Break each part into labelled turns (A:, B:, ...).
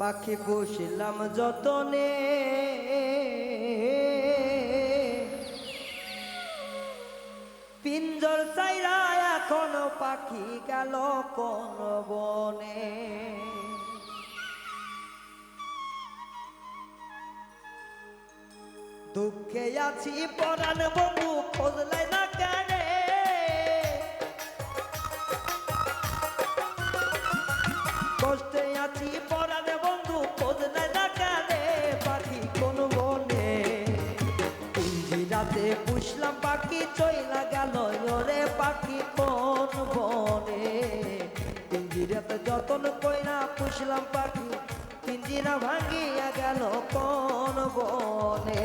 A: পাখি পুষলাম যতনে। পিঞ্জর চাইরা এখন পাখি গেল কোন বনে। দুঃখে আছি পরাণ বন্ধু, খোঁজলাই না কেনে? কষ্টে আছি পরাণে পাখি কোন বনে। রাতে পুষলাম পাখি, চইলা গেল রে পাখি কোন বনে। পিঞ্জিরাতে যতন কইরা পুষলাম পাখি পিঞ্জিরা ভাঙিয়া গেল কোন বনে।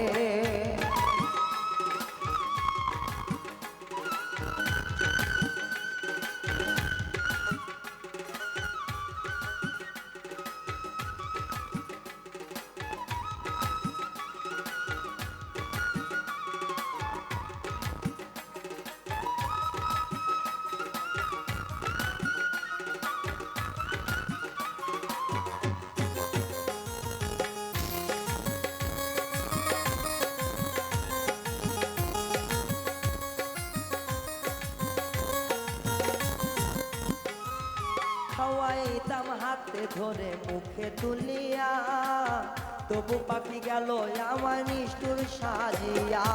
A: খাওয়াইতাম হাতে ধরে মুখে তুলিয়া। তবু পাখি গেল আমার নিষ্ঠুর সাজিয়া।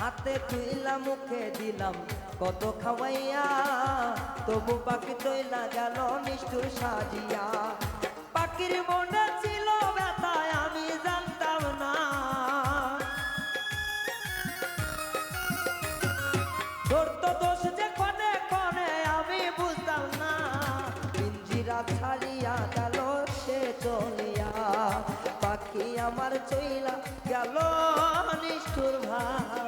A: হাতে তুইলা মুখে দিলাম কত খাওয়াইয়া। তবু পাখি তৈলা গেল নিষ্ঠুর সাজিয়া। পাখির মনে আমার চইলা গেল নিষ্ঠুর ভাবিয়া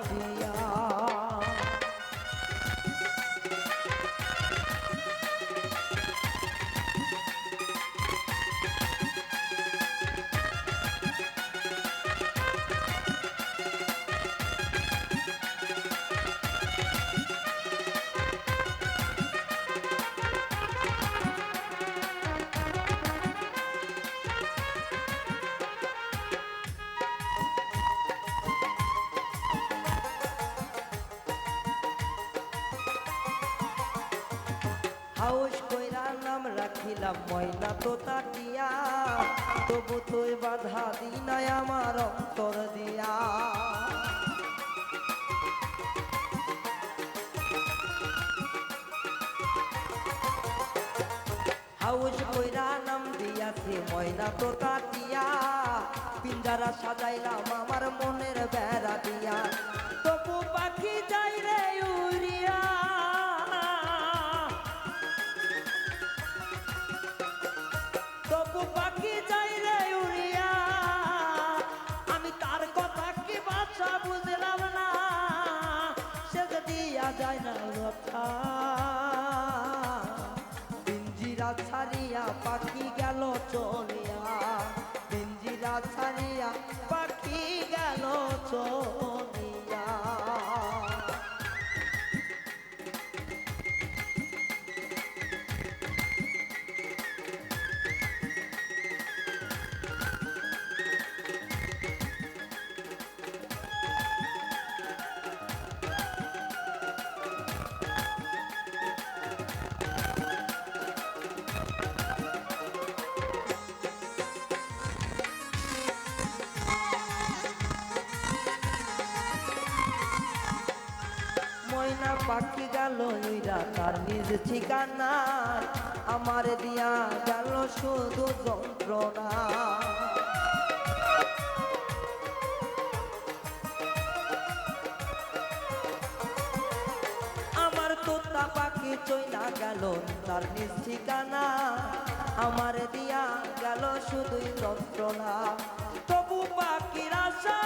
A: তাটিয়া তবু তুই বাধা দিনাই আমার অন্তর দিয়া। হাউস কইরা নাম দিয়াছে, ময়না তো তাটিয়া পিঞ্জারা সাজাইলাম আমার মনের বেড়া দিয়া। তবু পাখি যাই রে উড়িয়া। ছাড়িয়া পাখি গেল চলিয়া পাখি গেল ইরা, তার নিজ ঠিকানা। আমার দিয়া গেল শুধু যন্ত্রণা। আমার তোতা পাখি চইলা গেল, তার নিজ ঠিকানা। আমার দিয়া গেল শুধুই যন্ত্রণা। তবু পাখির আশা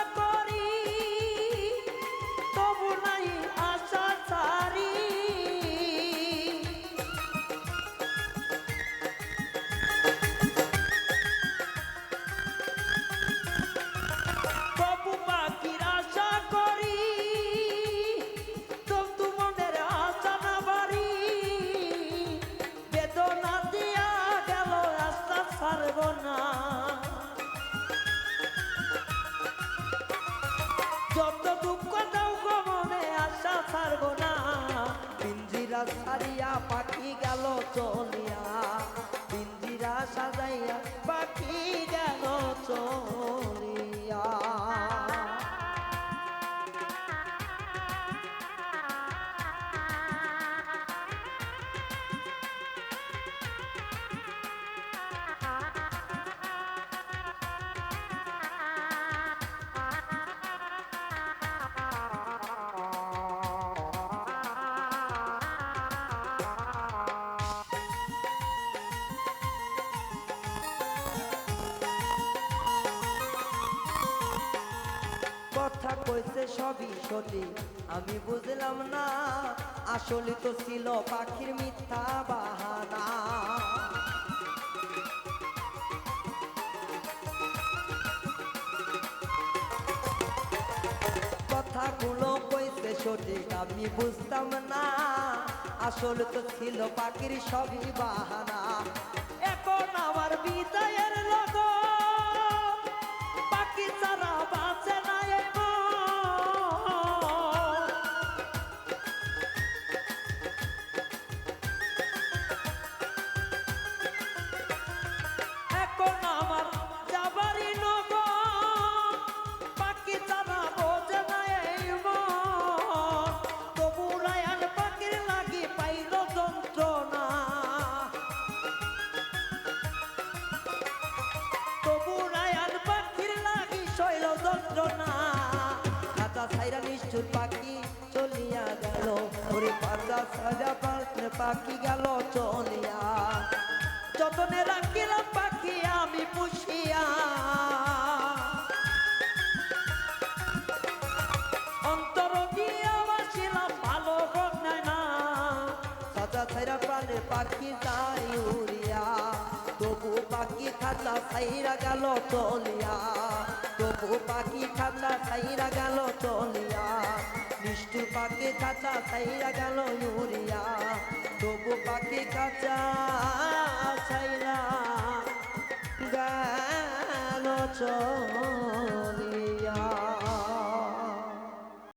A: সারিয়া পাখি গেল চলিয়া পিঞ্জিরা সাজাইয়া পাখি গেল চলিয়া। কইছে সবই সঠিক। আমি বুঝলাম না, আসলে তো ছিল পাখির মিথ্যা বাহানা। কথাগুলো কইছে সঠিক, আমি বুঝতাম না, আসলে তো ছিল পাখির সবই বাহানা। এখন আমার বিদায়ের লগ পাতা সাজা পাখি গেল চলিয়া যতনে রাখিলাম পাখি আমি পুষিয়া। অন্তর দিয়া বাসিলাম, ভালো না সাজা ছাইরা প্রাণে পাখি যাই উড়িয়া। তবু পাখি খাতা ছাইরা গেল চলিয়া তবু পাখি খাতা ছাইরা গেল চলিয়া নিষ্ঠুর পাকে কাঁচা সাইরা গেল উড়িয়া তবু পাকে কাঁচা সাইরা গেল চলিয়া